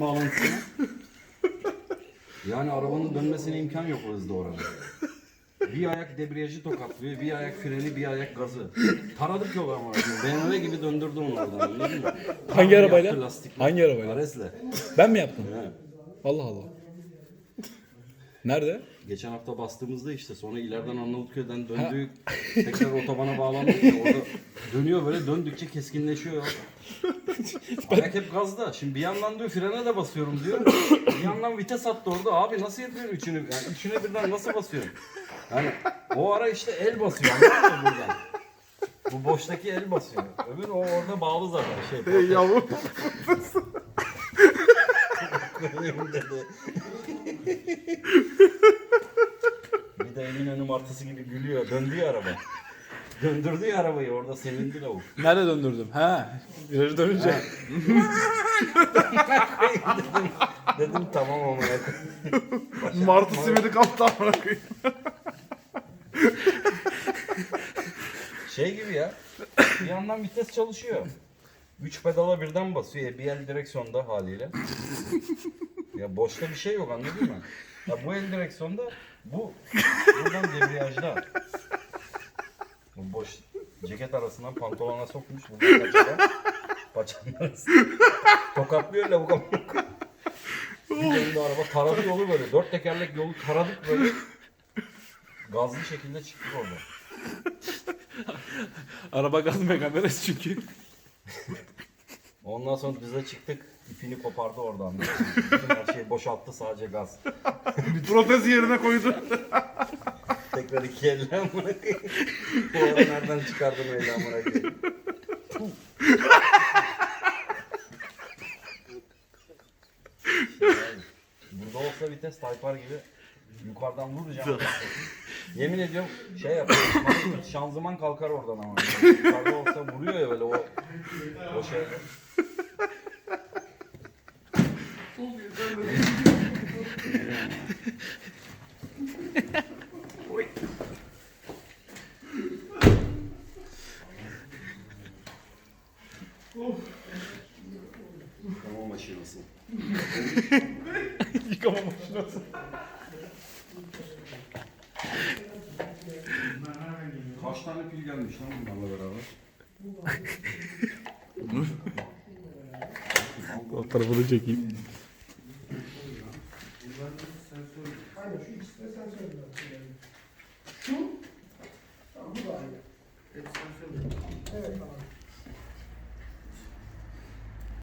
bağlantısına. Yani arabanın dönmesine imkan yok o hızda orada. Bir ayak debriyajı tokatlıyor, bir ayak freni, bir ayak gazı. Taradık yolu ama. BMW gibi döndürdü onu oradan anladın mı? Hangi arabayla? lastikle. Hangi arabayla? Ares'le. Ben mi yaptım? He. Allah Allah. Nerede? Geçen hafta bastığımızda işte sonra ileriden Arnavutköy'den döndük. Tekrar otobana bağlandık ya orada dönüyor böyle döndükçe keskinleşiyor. Ayak hep gazda. Şimdi bir yandan diyor frene de basıyorum diyor. Bir yandan vites attı orada. Abi nasıl yapıyorum üçünü? Yani üçüne birden nasıl basıyorum? Yani o ara işte el basıyor. Anladın mı buradan? Bu boştaki el basıyor. Öbür o orada bağlı zaten şey. Ey yavrum. Koyayım dedi. De Eminönü martısı gibi gülüyor. Döndü ya araba. Döndürdü ya arabayı orada sevindi lavuk. Nerede döndürdüm? Ha. Virajı dönünce. dedim, dedim tamam ama ya. Martı simidi kaptı amına koyayım. Şey gibi ya. Bir yandan vites çalışıyor. Üç pedala birden basıyor. E, Bir el direksiyonda haliyle. Ya boşta bir şey yok anladın mı? Ya bu el direksiyonda bu buradan debriyajda. Bu boş ceket arasından pantolona sokmuş buradan paçadan. Paçanın arasına. Tokatlıyor lavuk. Bir döndü araba taradı yolu böyle. Dört tekerlek yolu taradık böyle. Gazlı şekilde çıktık orada. Araba gaz mekanizması çünkü. Ondan sonra düze çıktık. ipini kopardı oradan. Bütün şeyi boşalttı sadece gaz. Bir protez yerine koydu. Tekrar iki elle amına koyayım. Bu ara nereden çıkardın öyle amına koyayım. Burada olsa vites Tayfar gibi yukarıdan vuracağım. Yemin ediyorum şey yapar. Şanzıman kalkar oradan ama. Yukarıda olsa vuruyor ya böyle o o şeyle. Yıkama makinesi. Yıkama makinesi. Kaç tane pil gelmiş lan bunlarla beraber? O tarafını çekeyim. Aynen şu ikisi de sensörler. Şu, tamam bu da aynı. Evet tamam.